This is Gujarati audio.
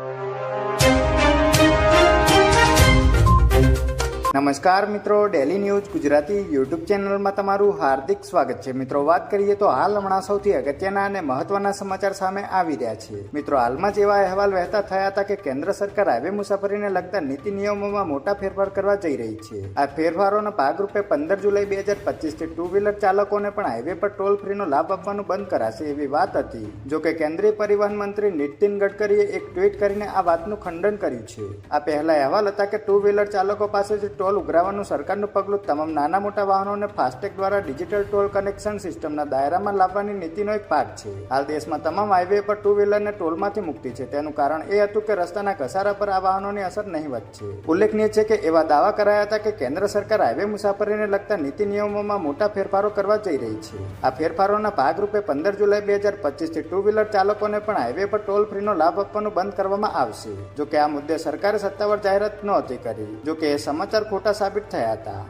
you. નમસ્કાર મિત્રો ડેલી ન્યૂઝ ગુજરાતી યુટ્યુબ ચેનલમાં તમારું હાર્દિક સ્વાગત છે. મિત્રો, વાત કરીએ તો હાલ હમણાં સૌથી અગત્યના અને મહત્વના સમાચાર સામે આવી રહ્યા છે મિત્રો, હાલમાં જ એવા અહેવાલ વહેતા થયા હતા કે કેન્દ્ર સરકાર હાઈવે મુસાફરીને લગતા નીતિ નિયમોમાં મોટા ફેરફાર કરવા જઈ રહી છે. આ ફેરફારોના ભાગરૂપે પંદર જુલાઈ બે હજાર પચીસથી ટુ વ્હીલર ચાલકોને પણ હાઈવે પર ટોલ ફ્રીનો લાભ આપવાનું બંધ કરાશે એવી વાત હતી. જો કે કેન્દ્રીય પરિવહન મંત્રી નીતિન ગડકરીએ એક ટ્વીટ કરીને આ વાતનું ખંડન કર્યું છે. આ પહેલા અહેવાલ હતા કે ટુ વ્હીલર ચાલકો પાસેથી ટોલ ઉઘરાવવાનું સરકારનું પગલું, તમામ નાના મોટા વાહનોને ફાસ્ટેગ દ્વારા ડિજિટલ ટોલ કનેક્શન સિસ્ટમના દાયરામાં લાવવાની નીતિનો એક ભાગ છે. હાલ દેશમાં તમામ હાઈવે પર ટુ વ્હીલરને ટોલમાંથી મુક્તિ છે. તેનું કારણ એ હતું કે રસ્તાના ઘસારા પર આ વાહનોની અસર નહીવત છે ઉલ્લેખનીય છે કે એવા દાવા કરાયા હતા કે કેન્દ્ર સરકાર હાઈવે મુસાફરીને લગતા નીતિ નિયમોમાં મોટા ફેરફારો કરવા જઈ રહી છે. આ ફેરફારોના ભાગરૂપે પંદર જુલાઈ બે હજાર પચીસથી ટુ વ્હીલર ચાલકોને પણ હાઈવે પર ટોલ ફ્રીનો લાભ આપવાનું બંધ કરવામાં આવશે. જોકે આ મુદ્દે સરકારે સત્તાવાર જાહેરાત નહોતી કરી. જોકે એ સમાચાર ખોટા સાબિત થયા હતા